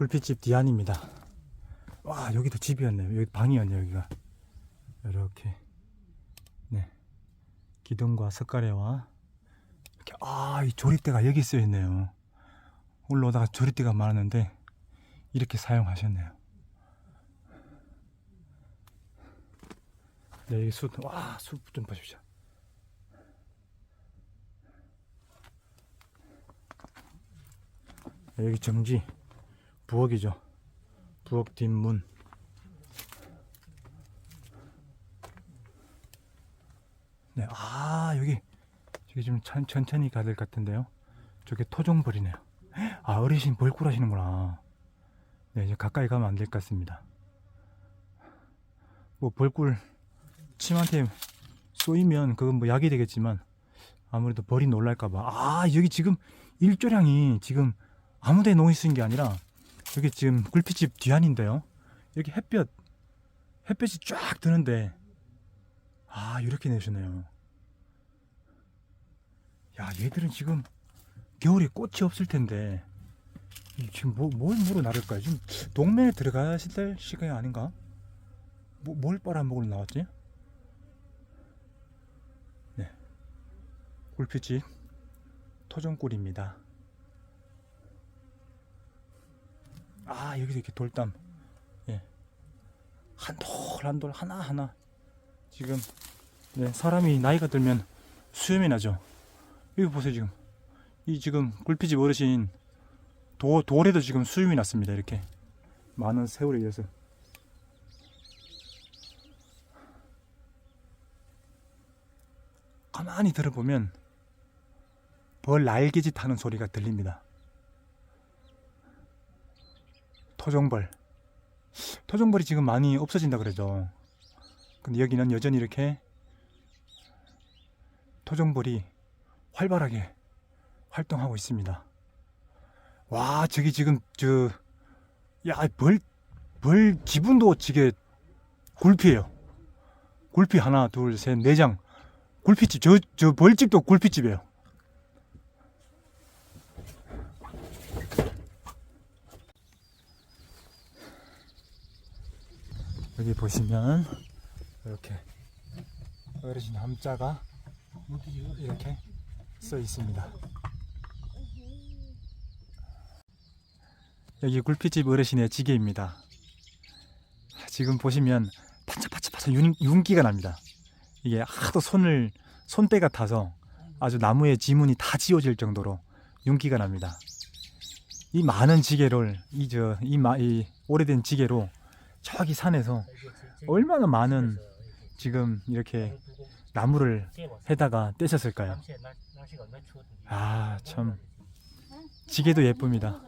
굴빛집 디안입니다. 와 여기도 집이었네요. 여기 방이었네요. 여기가 이렇게 네 기둥과 석가래와 이렇게 아이 조립대가 여기 쓰여 있네요. 올라오다가 조립대가 많았는데 이렇게 사용하셨네요. 네 여기 숲와 숲 좀 보십시오. 네, 여기 정지 부엌이죠. 부엌 뒷문. 네, 아 여기 여기 좀 천, 천천히 가야 될 것 같은데요. 저게 토종벌이네요. 아 어르신 벌꿀 하시는구나. 네, 이제 가까이 가면 안 될 것 같습니다. 뭐 벌꿀 침한테 쏘이면 그건 뭐 약이 되겠지만 아무래도 벌이 놀랄까봐. 아 여기 지금 일조량이 지금 아무데 놓이 쓰는 게 아니라 여기 지금 굴피집 뒤안인데요. 여기 햇볕 햇볕이 쫙 드는데 아 이렇게 내주네요. 야 얘들은 지금 겨울에 꽃이 없을 텐데 이 지금 뭐, 뭘 물어 나를까요? 지금 동네에 들어가실 때 시간이 아닌가? 뭐, 뭘 빨아먹으러 나왔지? 네 굴피집 토종꿀입니다. 아 여기도 이렇게 돌담. 예. 한 돌 한 돌 하나 하나. 지금 네 사람이 나이가 들면 수염이 나죠. 여기 보세요 지금. 이 지금 굴피집 어르신 도, 돌에도 지금 수염이 났습니다 이렇게. 많은 세월에 의해서. 가만히 들어보면 벌 날개짓 하는 소리가 들립니다 토종벌. 토종벌이 지금 많이 없어진다 그러죠. 근데 여기는 여전히 이렇게 토종벌이 활발하게 활동하고 있습니다. 와, 저기 지금 저, 야, 벌, 벌 지분도 지게 굴피예요. 굴피 하나, 둘, 셋, 네 장. 굴피집, 저, 저 벌집도 굴피집이에요. 여기 보시면 이렇게 어르신 함자가 이렇게 써 있습니다. 여기 굴피집 어르신의 지게입니다. 지금 보시면 반짝반짝반짝 윤, 윤기가 납니다. 이게 하도 손을 손때가 타서 아주 나무의 지문이 다 지워질 정도로 윤기가 납니다. 이 많은 지게를 이저이 이 오래된 지게로 저기 산에서 얼마나 많은 지금 이렇게 나무를 해다가 떼셨을까요? 아, 참. 지게도 예쁩니다.